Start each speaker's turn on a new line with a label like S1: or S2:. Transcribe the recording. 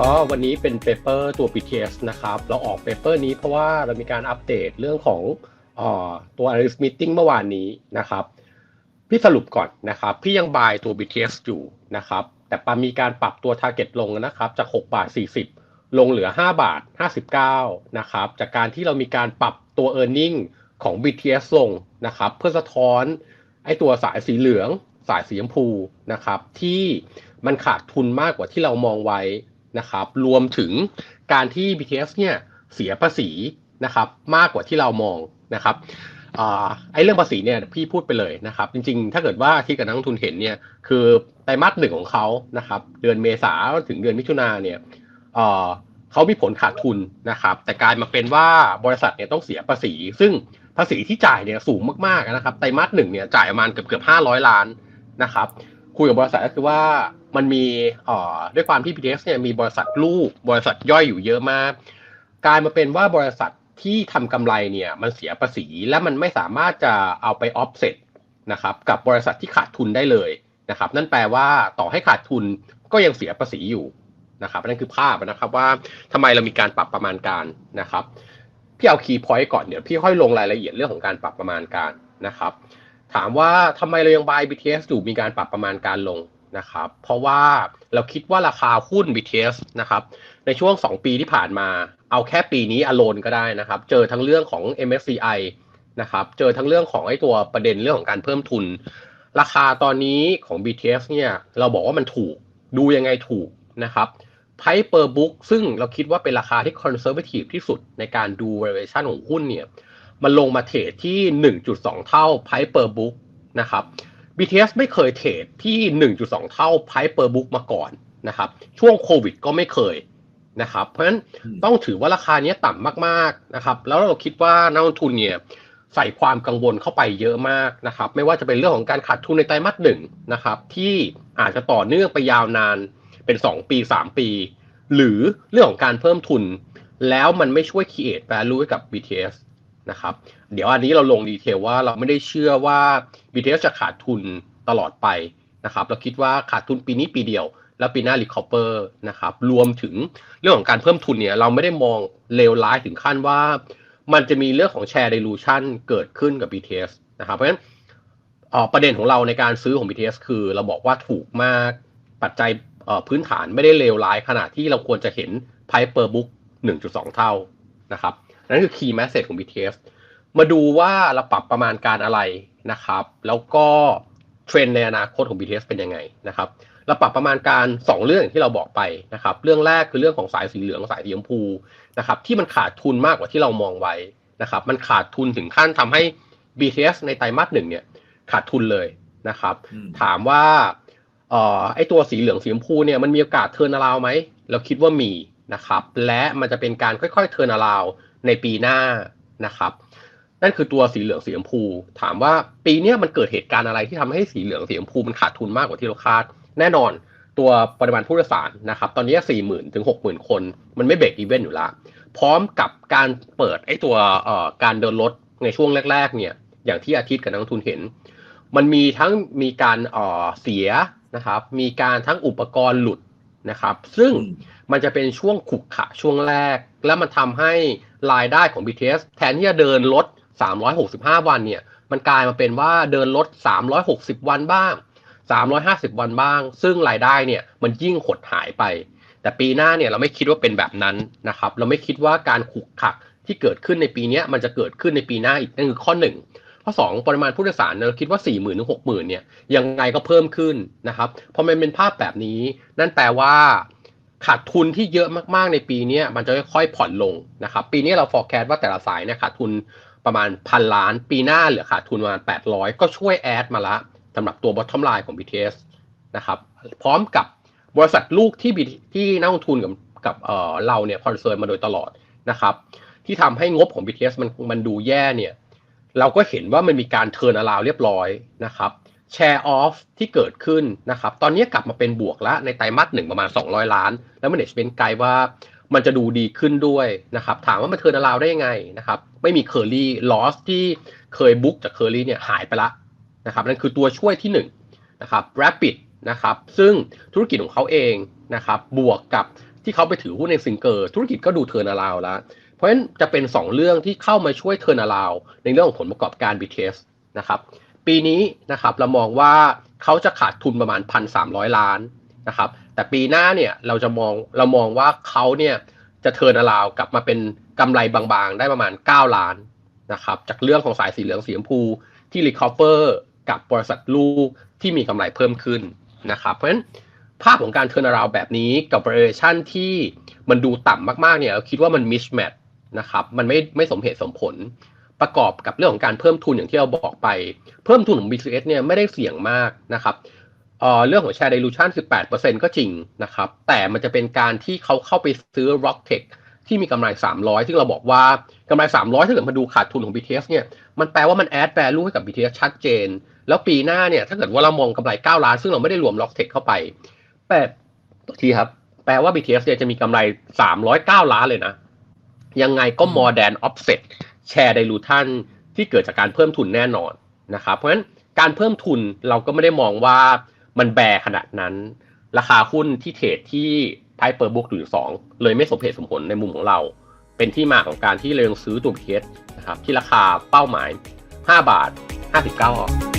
S1: ก็วันนี้เป็นเปเปอร์ตัว BTS นะครับ เราออกเปเปอร์นี้เพราะว่าเรามีการอัปเดตเรื่องของออตัว analyst meeting เมื่อวานนี้นะครับ พี่สรุปก่อนนะครับ พี่ยังบายตัว BTS อยู่นะครับ แต่ปามีการปรับตัว target ลงนะครับ จาก 6 บาท 40 ลงเหลือ 5 บาท 59 นะครับ จากการที่เรามีการปรับตัว e a r n i n g ของ BTS ลงนะครับ เพื่อสะท้อนไอ้ตัวสายสีเหลือง สายสีชมพูนะครับที่มันขาดทุนมากกว่าที่เรามองไว้ นะครับ รวมถึงการที่ BTS เนี่ยเสียภาษีนะครับ มากกว่าที่เรามองนะครับอไอ้เรื่องภาษีเนี่ยพี่พูดไปเลยนะครับ จริงๆ ถ้าเกิดว่าที่กับนักลงทุนเห็นเนี่ยคือไตรมาสหนึ่งของเขานะครับ เดือนเมษาถึงเดือนมิถุนาเนี่ยเอ่อเขามีผลขาดทุนนะครับ แต่กลายมาเป็นว่าบริษัทเนี่ยต้องเสียภาษี ซึ่งภาษีที่จ่ายเนี่ยสูงมากๆนะครับไตรมาสหนึ่งเนี่ยจ่ายประมาณเกือบเกือบห้าร้อยล้านนะครับ คุยกับบริษัทก็คือว่ามันมีอ่อด้วยความที่ PTX เนี่ยมีบริษัทลูกบริษัทย่อยอยู่เยอะมากกลายมาเป็นว่าบริษัทที่ทำกำไรเนี่ยมันเสียภาษีและมันไม่สามารถจะเอาไป offset นะครับกับบริษัทที่ขาดทุนได้เลยนะครับ นั่นแปลว่าต่อให้ขาดทุนก็ยังเสียภาษีอยู่นะครับนั่นคือภาพนะครับว่าทำไมเรามีการปรับประมาณการนะครับพี่เอาคีย์พอยต์ก่อนเดี๋ยวพี่ค่อยลงรายละเอียดเรื่องของการปรับประมาณการนะครับ ถามว่าทำไมเรายังบาย BTS อยู่มีการปรับประมาณการลงนะครับ เพราะว่าเราคิดว่าราคาหุ้น BTS นะครับในช่วง 2 ปีที่ผ่านมา เอาแค่ปีนี้อโลนก็ได้นะครับ เจอทั้งเรื่องของ MSCI นะครับ เจอทั้งเรื่องของไอ้ตัวประเด็นเรื่องของการเพิ่มทุน ราคาตอนนี้ของ BTS เนี่ยเราบอกว่ามันถูกดูยังไงถูกนะครับ Price per book ซึ่งเราคิดว่าเป็นราคาที่ conservative ที่สุดในการดู valuation ของหุ้นเนี่ย มันลงมาเทรดที่ 1.2 เท่า Price per book นะครับ BTS ไม่เคยเทรดที่ 1.2 เท่า Price per book มาก่อนนะครับ ช่วงโควิดก็ไม่เคยนะครับ เพราะฉะนั้นต้องถือว่าราคานี้ต่ำมากๆนะครับ แล้วเราคิดว่านักลงทุนเนี่ยใส่ความกังวลเข้าไปเยอะมากนะครับ ไม่ว่าจะเป็นเรื่องของการขาดทุนในไตรมาสหนึ่งนะครับ ที่อาจจะต่อเนื่องไปยาวนานเป็น 2 ปี 3 ปี หรือเรื่องของการเพิ่มทุน แล้วมันไม่ช่วย create value ให้กับ BTS นะครับ เดี๋ยวอันนี้เราลงดีเทลว่าเราไม่ได้เชื่อว่า BTS จะขาดทุนตลอดไปนะครับ เราคิดว่าขาดทุนปีนี้ปีเดียว แล้วปีหน้า recover นะครับ รวมถึงเรื่องของการเพิ่มทุนเนี่ย เราไม่ได้มองเลวร้ายถึงขั้นว่า มันจะมีเรื่องของ share dilution เกิดขึ้นกับ BTS นะครับ เพราะฉะนั้นประเด็นของเราในการซื้อของ BTS คือเราบอกว่าถูกมากปัจจัยพื้นฐานไม่ได้เลวร้ายขนาดที่เราควรจะเห็น price per book 1.2 เท่านะครับ นั่นคือ key message ของ BTS มาดูว่าเราปรับประมาณการอะไรนะครับ แล้วก็เทรนในอนาคตของ BTS เป็นยังไงนะครับเราปรับประมาณการ 2 เรื่องที่เราบอกไปนะครับ เรื่องแรกคือเรื่องของสายสีเหลืองสายสีชมพูนะครับ ที่มันขาดทุนมากกว่าที่เรามองไว้นะครับ มันขาดทุนถึงขั้นทำให้ BTS ในไตรมาสหนึ่งเนี่ยขาดทุนเลยนะครับ ถามว่าเอ่อไอตัวสีเหลืองสีชมพูเนี่ยมันมีโอกาสเทิร์นาราวไหมเราคิดว่ามีนะครับ และมันจะเป็นการค่อยๆเทิร์นาราว ในปีหน้านะครับ นั่นคือตัวสีเหลืองสีชมพู ถามว่าปีนี้มันเกิดเหตุการณ์อะไรที่ทำให้สีเหลืองสีชมพูมันขาดทุนมากกว่าที่เราคาด แน่นอนตัวปริมาณผู้โดยสารนะครับ ตอนนี้สี่หมื่นถึงหกหมื่นคน มันไม่เบรกอีเวนต์อยู่ล้วพร้อมกับการเปิดไอ้ตัวการเดินรถในช่วงแรก ๆ เนี่ยอย่างที่อาทิตย์กับนักทุนเห็น มันมีทั้งมีการอ่อเสียนะครับ มีการทั้งอุปกรณ์หลุด นะครับ ซึ่งมันจะเป็นช่วงขุกขะช่วงแรก แล้วมันทำให้รายได้ของ BTS แทนที่จะเดินรถ365 วันเนี่ย มันกลายมาเป็นว่าเดินรถ360 วันบ้าง 350 วันบ้าง ซึ่งรายได้เนี่ยมันยิ่งหดหายไป แต่ปีหน้าเนี่ยเราไม่คิดว่าเป็นแบบนั้นนะครับ เราไม่คิดว่าการขุกขักที่เกิดขึ้นในปีนี้มันจะเกิดขึ้นในปีหน้าอีกนั่นคือข้อหนึ่ง ข้อ2ปริมาณผู้โดยสารเราคิดว่า 4 0 0 0 0 ถึง 60,000 เนี่ย ยังไงก็เพิ่มขึ้นนะครับ พอมันเป็นภาพแบบนี้ นั่นแปลว่า ขาดทุนที่เยอะมากๆในปีนี้มันจะค่อยๆผ่อนลงนะครับ ปีนี้เรา forecast ว่าแต่ละสายเนี่ยขาดทุนประมาณพันล้าน ปีหน้าเหลือขาดทุนประมาณ 800 ก็ช่วยแอดมาละสำหรับตัว bottom line ของ BTS นะครับ พร้อมกับบริษัทลูกที่ที่นักลงทุนกับกับเออเราเนี่ยคอนเซิร์นมาโดยตลอดนะครับ ที่ทำให้งบของ BTS มันมันดูแย่เนี่ย เราก็เห็นว่ามันมีการเทิร์นอราวเรียบร้อยนะครับแชร์ออฟที่เกิดขึ้นนะครับ ตอนนี้กลับมาเป็นบวกแล้วในไตรมาสหนึ่งประมาณ 200 ล้าน แล้วมันเนชเป็นไกด์ว่ามันจะดูดีขึ้นด้วยนะครับ ถามว่ามันเทิร์นอราวได้ยังไงนะครับ ไม่มีเคอรี่ลอสที่เคยบุ๊กจากเคอรี่เนี่ยหายไปละนะครับ นั่นคือตัวช่วยที่1นนะครับ Rapid นะครับ ซึ่งธุรกิจของเขาเองนะครับ บวกกับที่เขาไปถือหุ้นในซิงเกอร์ ธุรกิจก็ดูเทอร์นาราวแล้ว เพราะฉะนั้นจะเป็น 2 เรื่องที่เข้ามาช่วยเทอร์นาลาวในเรื่องของผลประกอบการ BTS นะครับปีนี้นะครับเรามองว่าเขาจะขาดทุนประมาณ 1,300 ล้านนะครับแต่ปีหน้าเนี่ยเราจะมองเรามองว่าเขาเนี่ยจะเทอร์นาลาวกลับมาเป็นกำไรบางๆ ได้ประมาณ 9 ล้านนะครับจากเรื่องของสายสีเหลืองสีชมพูที่รีคอเ v อร์กับบริษัทลูกที่มีกำไรเพิ่มขึ้นนะครับเพราะฉะนั้นภาพของการเทอร์นาลาวแบบนี้กับ valuation ที่มันดูต่ำมากๆเนี่ยเราคิดว่ามัน mismatch นะครับ มันไม่ไม่สมเหตุสมผลประกอบกับเรื่องของการเพิ่มทุนอย่างที่เราบอกไป เพิ่มทุนของ BCS เนี่ยไม่ได้เสี่ยงมากนะครับเอ่อเรื่องของ share dilution 18%ก็จริงนะครับ แต่มันจะเป็นการที่เขาเข้าไปซื้อ Rocktech ที่มีกำไร 300 ซึ่งเราบอกว่ากำไร 300 ถ้าเกิดมาดูขาดทุนของ BTS เนี่ย มันแปลว่ามัน add value ให้กับ BTS ชัดเจน แล้วปีหน้าเนี่ย ถ้าเกิดว่าเรามองกำไร 9 ล้าน ซึ่งเราไม่ได้รวม Rocktech เข้าไป แปลทีครับ แปลว่า BTS เนี่ยจะมีกำไร 309 ล้านเลยนะ ยังไงก็ more than offset share dilution ที่เกิดจากการเพิ่มทุนแน่นอนนะครับ เพราะฉะนั้นการเพิ่มทุนเราก็ไม่ได้มองว่ามันแบขนาดนั้น ราคาหุ้นที่เทรดที่ Price per book อยู่สองเลยไม่สมเหตุสมผลในมุมของเรา เป็นที่มาของการที่เรายังซื้อตัว BTS นะครับที่ราคาเป้าหมาย 5 บาท 59